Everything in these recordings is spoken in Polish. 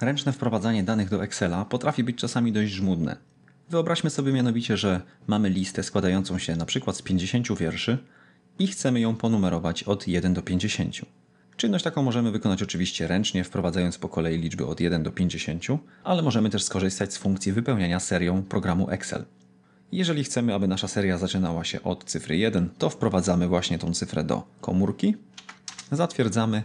Ręczne wprowadzanie danych do Excela potrafi być czasami dość żmudne. Wyobraźmy sobie mianowicie, że mamy listę składającą się na przykład z 50 wierszy i chcemy ją ponumerować od 1 do 50. Czynność taką możemy wykonać oczywiście ręcznie, wprowadzając po kolei liczby od 1 do 50, ale możemy też skorzystać z funkcji wypełniania serią programu Excel. Jeżeli chcemy, aby nasza seria zaczynała się od cyfry 1, to wprowadzamy właśnie tą cyfrę do komórki, zatwierdzamy,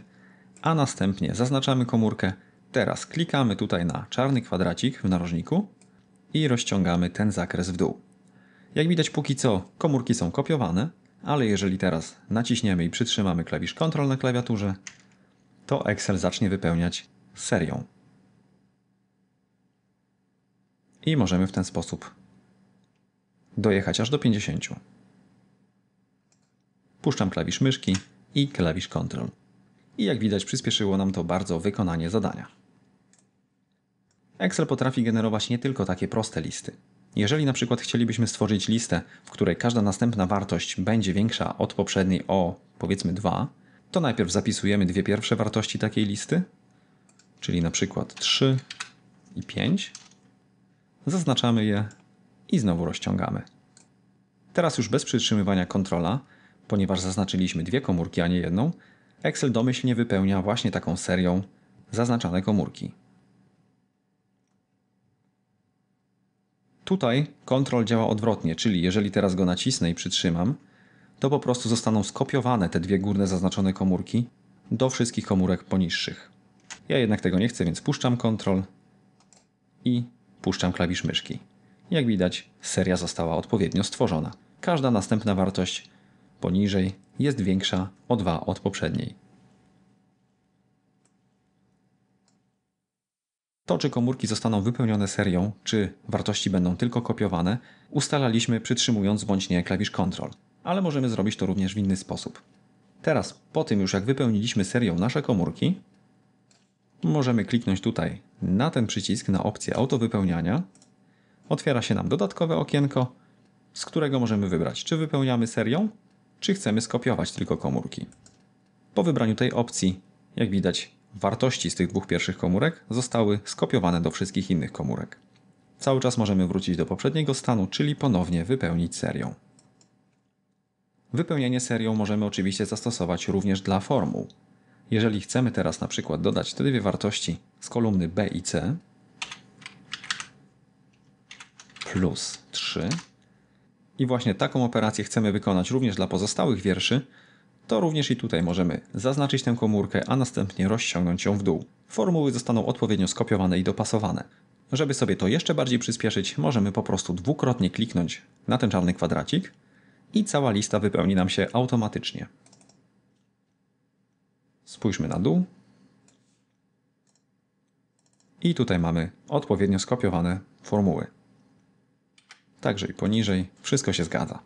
a następnie zaznaczamy komórkę. Teraz klikamy tutaj na czarny kwadracik w narożniku i rozciągamy ten zakres w dół. Jak widać, póki co komórki są kopiowane, ale jeżeli teraz naciśniemy i przytrzymamy klawisz Ctrl na klawiaturze, to Excel zacznie wypełniać serią. I możemy w ten sposób dojechać aż do 50. Puszczam klawisz myszki i klawisz Ctrl. I jak widać przyspieszyło nam to bardzo wykonanie zadania. Excel potrafi generować nie tylko takie proste listy. Jeżeli na przykład chcielibyśmy stworzyć listę, w której każda następna wartość będzie większa od poprzedniej o powiedzmy 2, to najpierw zapisujemy dwie pierwsze wartości takiej listy, czyli na przykład 3 i 5. Zaznaczamy je i znowu rozciągamy. Teraz już bez przytrzymywania kontrola, ponieważ zaznaczyliśmy dwie komórki, a nie jedną, Excel domyślnie wypełnia właśnie taką serią zaznaczane komórki. Tutaj kontrol działa odwrotnie, czyli jeżeli teraz go nacisnę i przytrzymam, to po prostu zostaną skopiowane te dwie górne zaznaczone komórki do wszystkich komórek poniższych. Ja jednak tego nie chcę, więc puszczam kontrol i puszczam klawisz myszki. Jak widać, seria została odpowiednio stworzona. Każda następna wartość poniżej jest większa o 2 od poprzedniej. To, czy komórki zostaną wypełnione serią, czy wartości będą tylko kopiowane, ustalaliśmy przytrzymując bądź nie klawisz Ctrl. Ale możemy zrobić to również w inny sposób. Teraz, po tym już jak wypełniliśmy serią nasze komórki, możemy kliknąć tutaj na ten przycisk, na opcję autowypełniania. Otwiera się nam dodatkowe okienko, z którego możemy wybrać, czy wypełniamy serią, czy chcemy skopiować tylko komórki. Po wybraniu tej opcji, jak widać, wartości z tych dwóch pierwszych komórek zostały skopiowane do wszystkich innych komórek. Cały czas możemy wrócić do poprzedniego stanu, czyli ponownie wypełnić serią. Wypełnienie serią możemy oczywiście zastosować również dla formuł. Jeżeli chcemy teraz na przykład dodać te dwie wartości z kolumny B i C plus 3 i właśnie taką operację chcemy wykonać również dla pozostałych wierszy, to również i tutaj możemy zaznaczyć tę komórkę, a następnie rozciągnąć ją w dół. Formuły zostaną odpowiednio skopiowane i dopasowane. Żeby sobie to jeszcze bardziej przyspieszyć, możemy po prostu dwukrotnie kliknąć na ten czarny kwadracik i cała lista wypełni nam się automatycznie. Spójrzmy na dół. I tutaj mamy odpowiednio skopiowane formuły. Także i poniżej wszystko się zgadza.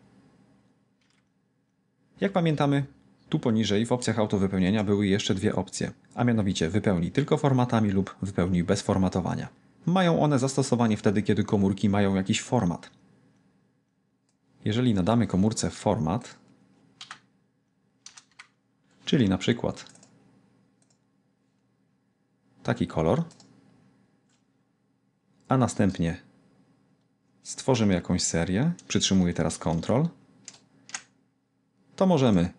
Jak pamiętamy, tu poniżej w opcjach autowypełnienia były jeszcze dwie opcje, a mianowicie wypełnij tylko formatami lub wypełnij bez formatowania. Mają one zastosowanie wtedy, kiedy komórki mają jakiś format. Jeżeli nadamy komórce format, czyli na przykład taki kolor, a następnie stworzymy jakąś serię, przytrzymuję teraz Ctrl, to możemy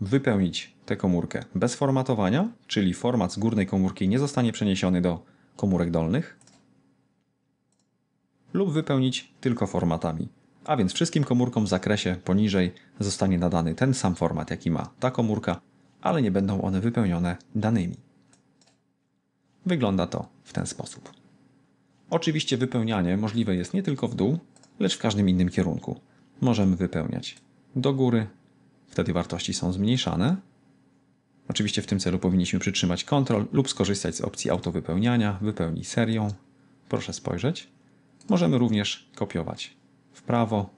wypełnić tę komórkę bez formatowania, czyli format z górnej komórki nie zostanie przeniesiony do komórek dolnych, lub wypełnić tylko formatami. A więc wszystkim komórkom w zakresie poniżej zostanie nadany ten sam format, jaki ma ta komórka, ale nie będą one wypełnione danymi. Wygląda to w ten sposób. Oczywiście wypełnianie możliwe jest nie tylko w dół, lecz w każdym innym kierunku. Możemy wypełniać do góry, wtedy wartości są zmniejszane. Oczywiście w tym celu powinniśmy przytrzymać Ctrl lub skorzystać z opcji autowypełniania, wypełnij serią. Proszę spojrzeć. Możemy również kopiować w prawo,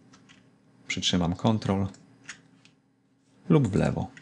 przytrzymam Ctrl lub w lewo.